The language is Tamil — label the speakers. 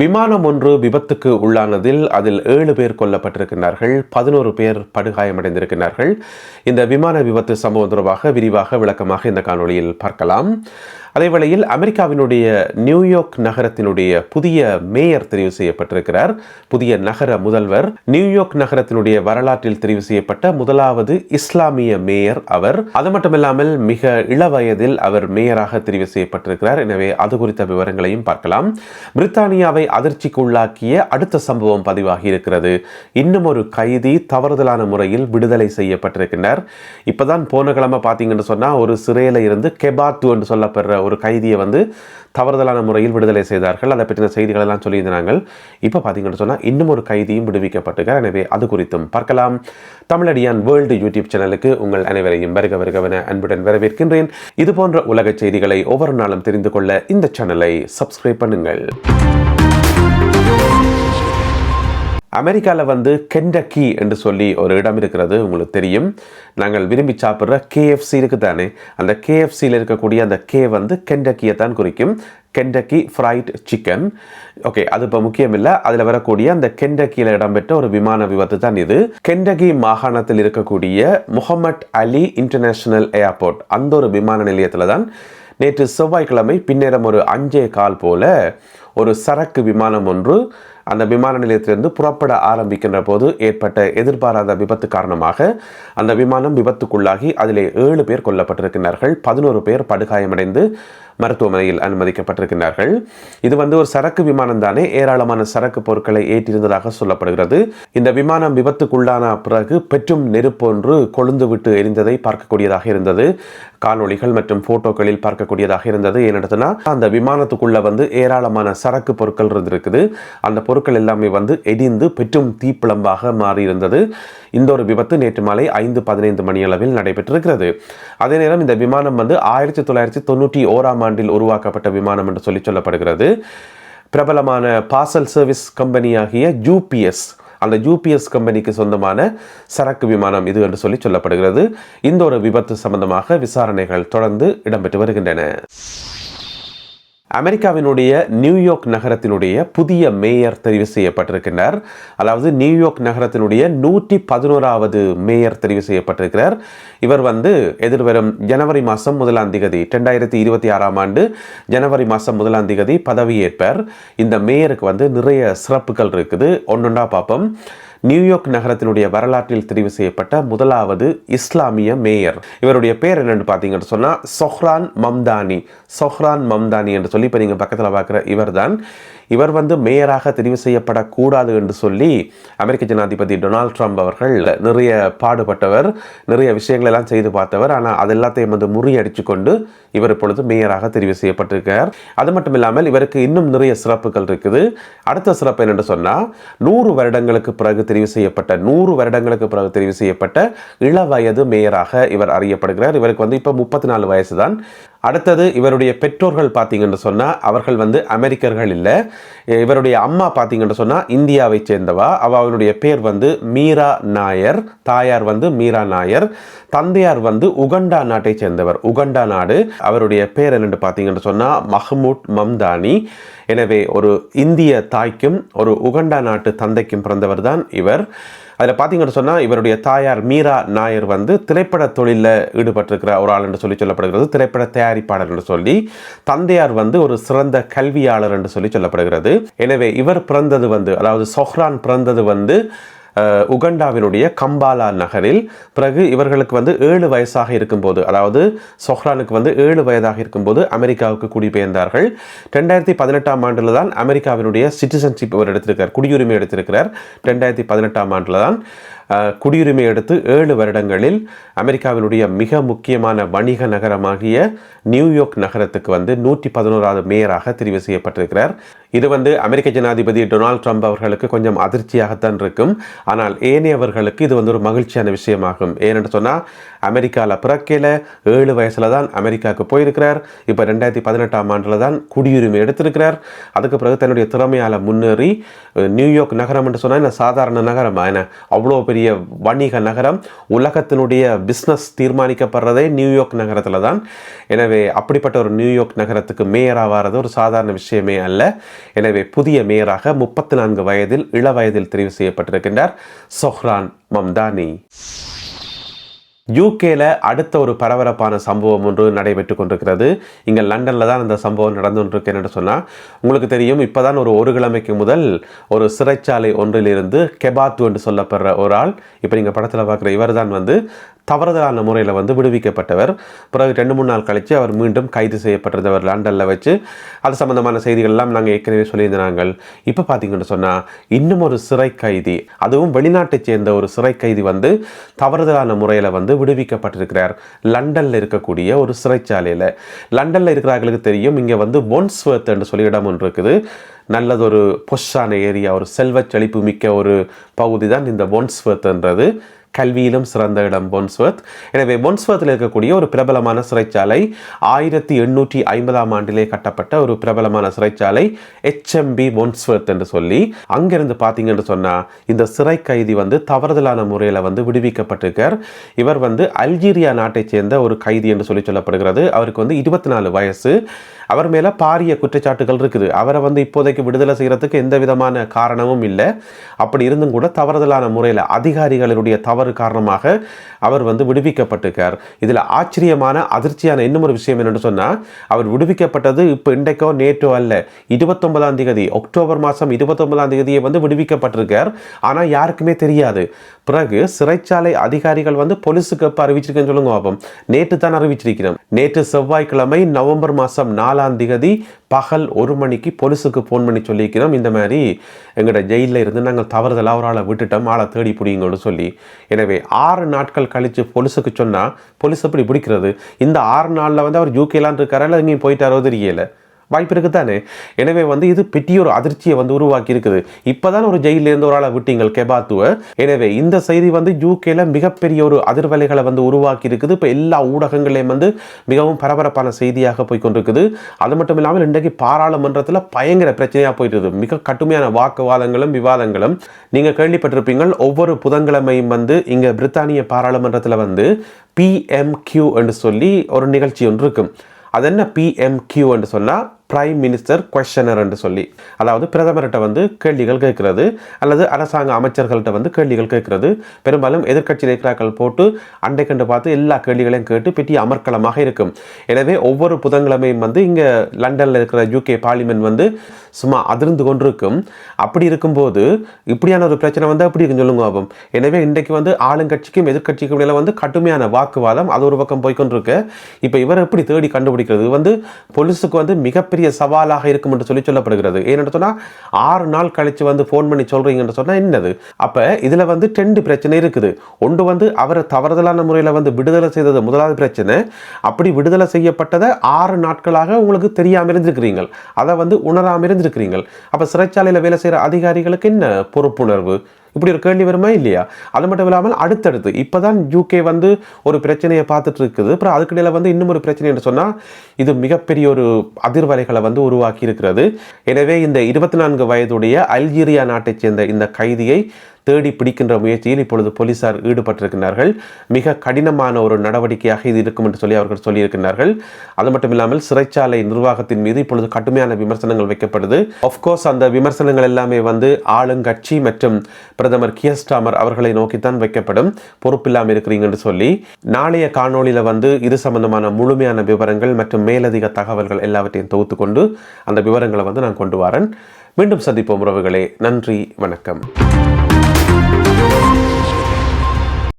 Speaker 1: விமானம் ஒன்று விபத்துக்கு உள்ளானதில் அதில் ஏழு பேர் கொல்லப்பட்டிருக்கிறார்கள் பதினோரு பேர் படுகாயமடைந்திருக்கிறார்கள் இந்த விமான விபத்து சம்பவம் தொடர்பாக விரிவாக விளக்கமாக இந்த காணொளியில் பார்க்கலாம். அதேவேளையில் அமெரிக்காவினுடைய நியூயார்க் நகரத்தினுடைய புதிய மேயர் தெரிவு செய்யப்பட்டிருக்கிறார். புதிய நகர முதல்வர். நியூயார்க் நகரத்தினுடைய வரலாற்றில் தெரிவு செய்யப்பட்ட முதலாவது இஸ்லாமிய மேயர் அவர். அது மட்டுமில்லாமல் மிக இளவயதில் அவர் மேயராக தெரிவு செய்யப்பட்டிருக்கிறார். எனவே அது குறித்த விவரங்களையும் பார்க்கலாம். பிரித்தானியாவை அதிர்ச்சிக்கு உள்ளாக்கிய அடுத்த சம்பவம் பதிவாகி இருக்கிறது. இன்னும் ஒரு கைதி தவறுதலான முறையில் விடுதலை செய்யப்பட்டிருக்கிறார் இப்பதான் போன கிழமை பார்த்தீங்கன்னு சொன்னா ஒரு சிறையில் இருந்து கெபாத்து என்று சொல்லப்படுற ஒரு கைதியை வந்து தவறுதலான முறையில் விடுதலை செய்தார்கள். அதை பற்றின செய்திகள் எல்லாம் சொல்லியிருந்தாங்க இப்போ பார்த்தீங்கன்னு சொன்னால் இன்னும் ஒரு கைதியும் விடுவிக்கப்பட்டிருக்கார். எனவே அது குறித்தும் பார்க்கலாம். தமிழடியான் வேர்ல்டு யூடியூப் சேனலுக்கு உங்கள் அனைவரையும் வருக வருகவன அன்புடன் வரவேற்கின்றேன். இது போன்ற உலக செய்திகளை ஒவ்வொரு நாளும் தெரிந்து கொள்ள இந்த சேனலை சப்ஸ்கிரைப் பண்ணுங்கள். அமெரிக்காவில் வந்து கெண்டக்கி என்று சொல்லி ஒரு இடம் இருக்கிறது உங்களுக்கு தெரியும். நாங்கள் விரும்பி சாப்பிட்ற கேஎஃப்சி இருக்கு தானே? அந்த கேஎஃப்சியில் இருக்கக்கூடிய அந்த கே வந்து கெண்டக்கியை தான் குறிக்கும். Kentucky fried chicken. ஓகே அது இப்போ முக்கியம் இல்லை அதில் வரக்கூடிய அந்த கெண்டக்கியில் இடம்பெற்ற ஒரு விமான விபத்து தான் இது. கெண்டகி மாகாணத்தில் இருக்கக்கூடிய முகமட் அலி இன்டர்நேஷனல் ஏர்போர்ட் அந்த ஒரு விமான நிலையத்தில் தான் நேற்று செவ்வாய்க்கிழமை பின்னேரம் ஒரு அஞ்சே கால் போல ஒரு சரக்கு விமானம் ஒன்று அந்த விமான நிலையத்திலிருந்து புறப்பட ஆரம்பிக்கின்ற போது ஏற்பட்ட எதிர்பாராத விபத்து காரணமாக அந்த விமானம் விபத்துக்குள்ளாகி அதிலே ஏழு பேர் கொல்லப்பட்டிருக்கிறார்கள் பதினோரு பேர் படுகாயமடைந்து மருத்துவமனையில் அனுமதிக்கப்பட்டிருக்கிறார்கள் இது வந்து ஒரு சரக்கு விமானம் தானே ஏராளமான சரக்கு பொருட்களை ஏற்றிருந்ததாக சொல்லப்படுகிறது. இந்த விமானம் விபத்துக்குள்ளான பிறகு பெற்றும் நெருப்பொன்று கொழுந்து விட்டு எரிந்ததை பார்க்கக்கூடியதாக இருந்தது. காணொளிகள் மற்றும் போட்டோக்களில் பார்க்கக்கூடியதாக இருந்தது. ஏனெடுத்தனா அந்த விமானத்துக்குள்ள வந்து ஏராளமான சரக்கு பொருட்கள் இருந்திருக்குது. அந்த பொருட்கள் எல்லாமே வந்து எரிந்து பெற்றும் தீப்பிழம்பாக மாறியிருந்தது. இந்த ஒரு விபத்து நேற்று மாலை ஐந்து பதினைந்து மணி அளவில் நடைபெற்றிருக்கிறது. அதே நேரம் இந்த விமானம் வந்து ஆயிரத்தி தொள்ளாயிரத்தி தொண்ணூற்றி ஓராம் ஆண்டில் உருவாக்கப்பட்ட விமானம் என்று சொல்லி சொல்லப்படுகிறது. பிரபலமான பார்சல் சர்வீஸ் கம்பெனியாகிய யூபிஎஸ் அந்த யூபிஎஸ் கம்பெனிக்கு சொந்தமான சரக்கு விமானம் இது என்று சொல்லி சொல்லப்படுகிறது. இந்த ஒரு விபத்து சம்பந்தமாக விசாரணைகள் தொடர்ந்து இடம்பெற்று வருகின்றன. அமெரிக்காவினுடைய நியூயார்க் நகரத்தினுடைய புதிய மேயர் தெரிவு செய்யப்பட்டிருக்கிறார் அதாவது நியூயார்க் நகரத்தினுடைய நூற்றி பதினோராவது மேயர் தெரிவு செய்யப்பட்டிருக்கிறார். இவர் வந்து எதிர்வரும் ஜனவரி மாதம் முதலாம் திகதி ரெண்டாயிரத்தி இருபத்தி ஆறாம் ஆண்டு ஜனவரி மாதம் முதலாம் திகதி பதவியேற்பார். இந்த மேயருக்கு வந்து நிறைய சிறப்புகள் இருக்குது. ஒன்னொன்றா பார்ப்போம். நியூயார்க் நகரத்தினுடைய வரலாற்றில் தெரிவு செய்யப்பட்ட முதலாவது இஸ்லாமிய மேயர். இவருடைய பேர் என்னன்னு பார்த்தீங்கன்னு சொன்னால் சொஹ்ரான் மம்தானி. சொஹ்ரான் மம்தானி என்று சொல்லி இப்போ நீங்கள் பக்கத்தில் பார்க்குற இவர் தான் இவர் வந்து மேயராக தெரிவு செய்யப்படக்கூடாது என்று சொல்லி அமெரிக்க ஜனாதிபதி டொனால்ட் ட்ரம்ப் அவர்கள் நிறைய பாடுபட்டவர் நிறைய விஷயங்கள் எல்லாம் செய்து பார்த்தவர். ஆனால் அது எல்லாத்தையும் வந்து முறியடிச்சு கொண்டு இவர் இப்பொழுது மேயராக தெரிவு செய்யப்பட்டிருக்கார். அது மட்டும் இல்லாமல் இவருக்கு இன்னும் நிறைய சிறப்புகள் இருக்குது. அடுத்த சிறப்பு என்னென்று சொன்னால் நூறு வருடங்களுக்கு பிறகு தெரிவு செய்யப்பட்ட நூறு வருடங்களுக்கு பிறகு தெரிவு செய்யப்பட்ட இளவயது மேயராக இவர் அறியப்படுகிறார். இவருக்கு வந்து இப்போ முப்பத்தி நாலு வயசு தான் அடுத்தது இவருடைய பெற்றோர்கள் பார்த்தீங்கன்னு சொன்னால் அவர்கள் வந்து அமெரிக்கர்கள் இல்லை. இவருடைய அம்மா பார்த்தீங்கன்னு சொன்னால் இந்தியாவை சேர்ந்தவா. அவளுடைய பேர் வந்து மீரா நாயர் தாயார் வந்து மீரா நாயர் தந்தையார் வந்து உகண்டா நாட்டை சேர்ந்தவர் உகண்டா நாடு. அவருடைய பேர் என்னென்று பார்த்தீங்கன்னு சொன்னால் மஹமூட் மம்தானி. எனவே ஒரு இந்திய தாய்க்கும் ஒரு உகண்டா நாட்டு தந்தைக்கும் பிறந்தவர் தான் இவர். அதில் பார்த்தீங்கன்னு சொன்னால் இவருடைய தாயார் மீரா நாயர் வந்து திரைப்பட தொழிலில் ஈடுபட்டிருக்கிற ஒரு ஆள் என்று சொல்லி சொல்லப்படுகிறது. திரைப்பட தயாரிப்பாளர் என்று சொல்லி தந்தையார் வந்து ஒரு சிறந்த கல்வியாளர் என்று சொல்லி சொல்லப்படுகிறது. எனவே இவர் பிறந்தது வந்து அதாவது சொஹ்ரான் பிறந்தது வந்து உகண்டாவினுடைய கம்பாலா நகரில் பிறகு இவர்களுக்கு வந்து ஏழு வயசாக இருக்கும்போது அதாவது சொஹ்ரானுக்கு வந்து ஏழு வயதாக இருக்கும்போது அமெரிக்காவுக்கு குடிபெயர்ந்தார்கள். ரெண்டாயிரத்தி பதினெட்டாம் ஆண்டில் தான் அமெரிக்காவினுடைய சிட்டிசன்ஷிப் இவர் எடுத்திருக்கிறார் குடியுரிமை எடுத்திருக்கிறார். ரெண்டாயிரத்தி பதினெட்டாம் ஆண்டில் தான் குடியுரிமை எடுத்து ஏழு வருடங்களில் அமெரிக்காவினுடைய மிக முக்கியமான வணிக நகரமாகிய நியூயார்க் நகரத்துக்கு வந்து நூற்றி பதினோராவது மேயராக தெரிவு செய்யப்பட்டிருக்கிறார். இது வந்து அமெரிக்க ஜனாதிபதி டொனால்ட் ட்ரம்ப் அவர்களுக்கு கொஞ்சம் அதிர்ச்சியாகத்தான் இருக்கும். ஆனால் ஏனையவர்களுக்கு இது வந்து ஒரு மகிழ்ச்சியான விஷயமாகும். ஏனென்று சொன்னால் அமெரிக்காவில் பிறக்கையில் ஏழு வயசில் தான் அமெரிக்காவுக்கு போயிருக்கிறார். இப்போ ரெண்டாயிரத்தி பதினெட்டாம் ஆண்டில் தான் குடியுரிமை எடுத்திருக்கிறார். அதுக்கு பிறகு தன்னுடைய திறமையால் முன்னேறி நியூயார்க் நகரம் என்று சொன்னால் என்ன சாதாரண நகரம்? என்ன அவ்வளோ பெரிய வணிக நகரம். உலகத்தினுடைய பிஸ்னஸ் தீர்மானிக்கப்படுறதே நியூயார்க் நகரத்தில் தான் எனவே அப்படிப்பட்ட ஒரு நியூயார்க் நகரத்துக்கு மேயராக வர்றது ஒரு சாதாரண விஷயமே அல்ல. எனவே புதிய மேயராக முப்பத்தி நான்கு வயதில் இள வயதில் தெரிவு செய்யப்பட்டிருக்கின்றார். சொஹ்ரான் மம்தானி. யூகேல அடுத்த ஒரு பரபரப்பான சம்பவம் ஒன்று நடைபெற்று கொண்டிருக்கிறது. இங்கே லண்டனில் தான் அந்த சம்பவம் நடந்து கொண்டிருக்கு என்று சொன்னால் உங்களுக்கு தெரியும் இப்போதான் ஒரு ஒரு கிழமைக்கு முதல் ஒரு சிறைச்சாலை ஒன்றிலிருந்து கெபாத்து என்று சொல்லப்படுற ஒரு ஆள் இப்போ நீங்கள் படத்தில் பார்க்குற இவர் தான் வந்து தவறுதலான முறையில் வந்து விடுவிக்கப்பட்டவர். பிறகு ரெண்டு மூணு நாள் கழித்து அவர் மீண்டும் கைது செய்யப்பட்டிருந்தவர் லண்டனில் வச்சு. அது சம்மந்தமான செய்திகள்லாம் நாங்கள் ஏற்கனவே சொல்லியிருந்தாங்க இப்போ பார்த்தீங்கன்னு சொன்னால் இன்னும் ஒரு சிறை கைதி அதுவும் வெளிநாட்டைச் சேர்ந்த ஒரு சிறை கைதி வந்து தவறுதலான முறையில் வந்து விடுவிக்கப்பட்டிருக்கிறார். லண்டனில் இருக்கக்கூடிய ஒரு சிறைச்சாலையில். லண்டனில் இருக்கிறவர்களுக்கு தெரியும் இங்கே வந்து பொன்ஸ்வர்த் என்று சொல்லி இடம் ஒன்று இருக்குது. நல்லதொரு பொஷான ஏரியா ஒரு செல்வச் செழிப்பு மிக்க ஒரு பகுதி தான் இந்த பொன்ஸ்வர்த்ன்றது. கல்வியிலும் சிறந்த இடம் பொன்ஸ்வர்த். எனவே பொன்ஸ்வர்த்தில் இருக்கக்கூடிய ஒரு பிரபலமான சிறைச்சாலை ஆயிரத்தி எண்ணூற்றி ஐம்பதாம் ஆண்டிலே கட்டப்பட்ட ஒரு பிரபலமான சிறைச்சாலை எச்எம்பி பொன்ஸ்வர்த் என்று சொல்லி. அங்கிருந்து பார்த்தீங்கன்னு சொன்னால் இந்த சிறை கைதி வந்து தவறுதலான முறையில் வந்து விடுவிக்கப்பட்டிருக்கார். இவர் வந்து அல்ஜீரியா நாட்டைச் சேர்ந்த ஒரு கைதி என்று சொல்லி சொல்லப்படுகிறது. அவருக்கு வந்து இருபத்தி நாலு வயசு. அவர் மேலே பாரிய குற்றச்சாட்டுகள் இருக்குது. அவரை வந்து இப்போதைக்கு விடுதலை செய்கிறதுக்கு எந்த விதமான காரணமும் இல்லை. அப்படி இருந்தும் கூட தவறுதலான முறையில் அதிகாரிகளுடைய தவறு காரணமாக அவர் வந்து விடுவிக்கப்பட்டிருக்கார். இதில் ஆச்சரியமான அதிர்ச்சியான இன்னும் ஒரு விஷயம் என்னென்னு சொன்னால் அவர் விடுவிக்கப்பட்டது இப்போ இன்றைக்கோ நேற்றோ அல்ல. இருபத்தொன்பதாம் தேதி அக்டோபர் மாதம் இருபத்தொன்பதாம் தேதியை வந்து விடுவிக்கப்பட்டிருக்கார். ஆனால் யாருக்குமே தெரியாது. பிறகு சிறைச்சாலை அதிகாரிகள் வந்து போலீஸுக்கு எப்போ அறிவிச்சிருக்கேன்னு சொல்லுங்க பாப்போம். நேற்று தான் அறிவிச்சிருக்கிறோம். நேற்று செவ்வாய்க்கிழமை நவம்பர் மாதம் நாலாம் திகதி பகல் ஒரு மணிக்கு போலீஸுக்கு ஃபோன் பண்ணி சொல்லியிருக்கிறோம். இந்த மாதிரி எங்களோட ஜெயிலில் இருந்து நாங்கள் தவறுதலாக ஒரு ஆளை விட்டுட்டோம். ஆளை தேடி பிடிங்கன்னு சொல்லி. எனவே ஆறு நாட்கள் கழித்து போலீஸுக்கு சொன்னால் போலீஸ் எப்படி பிடிக்கிறது? இந்த ஆறு நாளில் வந்து அவர் யூகேலான் இருக்காரா இல்லை எங்கேயும் போயிட்டாரோ தெரியல. வாய்ப்பு இருக்குது தானே எனவே வந்து இது பெரிய ஒரு அதிர்ச்சியை வந்து உருவாக்கி இருக்குது இப்போதான் ஒரு ஜெயிலில் இருந்து ஒரு ஆளை விட்டீங்கள் கெபாத்துவை. எனவே இந்த செய்தி வந்து யூகேல மிகப்பெரிய ஒரு அதிர்வலைகளை வந்து உருவாக்கி இருக்குது இப்போ எல்லா ஊடகங்களையும் வந்து மிகவும் பரபரப்பான செய்தியாக போய் கொண்டிருக்குது. அது மட்டும் இல்லாமல் இன்றைக்கு பாராளுமன்றத்தில் பயங்கர பிரச்சனையாக போயிட்டு இருக்குது மிக கடுமையான வாக்குவாதங்களும் விவாதங்களும். நீங்கள் கேள்விப்பட்டிருப்பீங்கள் ஒவ்வொரு புதன்கிழமையும் வந்து இங்கே பிரித்தானிய பாராளுமன்றத்தில் வந்து பிஎம்கியூ என்று சொல்லி ஒரு நிகழ்ச்சி ஒன்று இருக்கும். அது என்ன பிஎம்கியூ என்று சொன்னால் பிரைம் மினிஸ்டர் கொஷனர் என்று சொல்லி. அதாவது பிரதமர்கிட்ட வந்து கேள்விகள் கேட்கிறது அல்லது அரசாங்க அமைச்சர்கள்ட்ட வந்து கேள்விகள் கேட்கிறது. பெரும்பாலும் எதிர்க்கட்சி நேற்றாக்கள் போட்டு அண்டை கண்டு பார்த்து எல்லா கேள்விகளையும் கேட்டு பெரிய அமர்க்களமாக இருக்கும். எனவே ஒவ்வொரு புதன்கிழமையும் வந்து இங்கே லண்டனில் இருக்கிற யூகே பார்லிமெண்ட் வந்து சும்மா அதிர்ந்து கொண்டிருக்கும். அப்படி இருக்கும்போது இப்படியான ஒரு பிரச்சனை வந்து அப்படி இருக்குன்னு சொல்லுங்க ஆகும் எனவே இன்றைக்கு வந்து ஆளுங்கட்சிக்கும் எதிர்க்கட்சிக்கும் இடையில வந்து கடுமையான வாக்குவாதம் அது ஒரு பக்கம் போய்க்கொண்டிருக்கு இப்போ இவர் எப்படி தேடி கண்டுபிடிக்கிறது? வந்து பொலிஸுக்கு வந்து மிகப்பெரிய சவாலாக இருக்கும் என்று சொல்லி சொல்லப்படுகிறது. ஏன்னு சொன்னால் ஆறு நாள் கழிச்சு வந்து ஃபோன் பண்ணி சொல்கிறீங்கன்னு சொன்னால் என்னது? அப்போ இதில் வந்து ரெண்டு பிரச்சனை இருக்குது. ஒன்று வந்து அவரை தவறுதலான முறையில் வந்து விடுதலை செய்தது முதலாவது பிரச்சனை. அப்படி விடுதலை செய்யப்பட்டதை ஆறு நாட்களாக உங்களுக்கு தெரியாமல் இருந்திருக்கிறீங்கள். அதை வந்து உணராமல் இருந்திருக்கிறீங்கள். அப்போ சிறைச்சாலையில் வேலை செய்கிற அதிகாரிகளுக்கு என்ன பொறுப்புணர்வு? இப்படி ஒரு கேள்வி வருமா இல்லையா? அது மட்டும் இல்லாமல் அடுத்தடுத்து இப்போ தான் யூகே வந்து ஒரு பிரச்சனையை பார்த்துட்டு இருக்குது. அப்புறம் அதுக்கிடையில் வந்து இன்னும் ஒரு பிரச்சனை என்று சொன்னால் இது மிகப்பெரிய ஒரு அதிர்வலைகளை வந்து உருவாக்கி இருக்கிறது எனவே இந்த இருபத்தி நான்கு வயதுடைய அல்ஜீரியா நாட்டைச் சேர்ந்த இந்த கைதியை தேடி பிடிக்கின்ற முயற்சியில் இப்பொழுது போலீசார் ஈடுபட்டிருக்கிறார்கள் மிக கடினமான ஒரு நடவடிக்கையாக இது இருக்கும் என்று சொல்லி அவர்கள் சொல்லியிருக்கிறார்கள் அது மட்டும் இல்லாமல் சிறைச்சாலை நிர்வாகத்தின் மீது இப்பொழுது கடுமையான விமர்சனங்கள் வைக்கப்படுது. ஆஃப்கோர்ஸ் அந்த விமர்சனங்கள் எல்லாமே வந்து ஆளுங்கட்சி மற்றும் பிரதமர் கியஸ்டாமர் அவர்களை நோக்கித்தான் வைக்கப்படும். பொறுப்பில்லாமல் இருக்கிறீங்கன்னு சொல்லி நாளைய காணொளியில் வந்து இது சம்பந்தமான முழுமையான விவரங்கள் மற்றும் மேலதிக தகவல்கள் எல்லாவற்றையும் தொகுத்து கொண்டு அந்த விவரங்களை வந்து நான் கொண்டு வரேன். மீண்டும் சந்திப்போம் உறவுகளே. நன்றி வணக்கம்.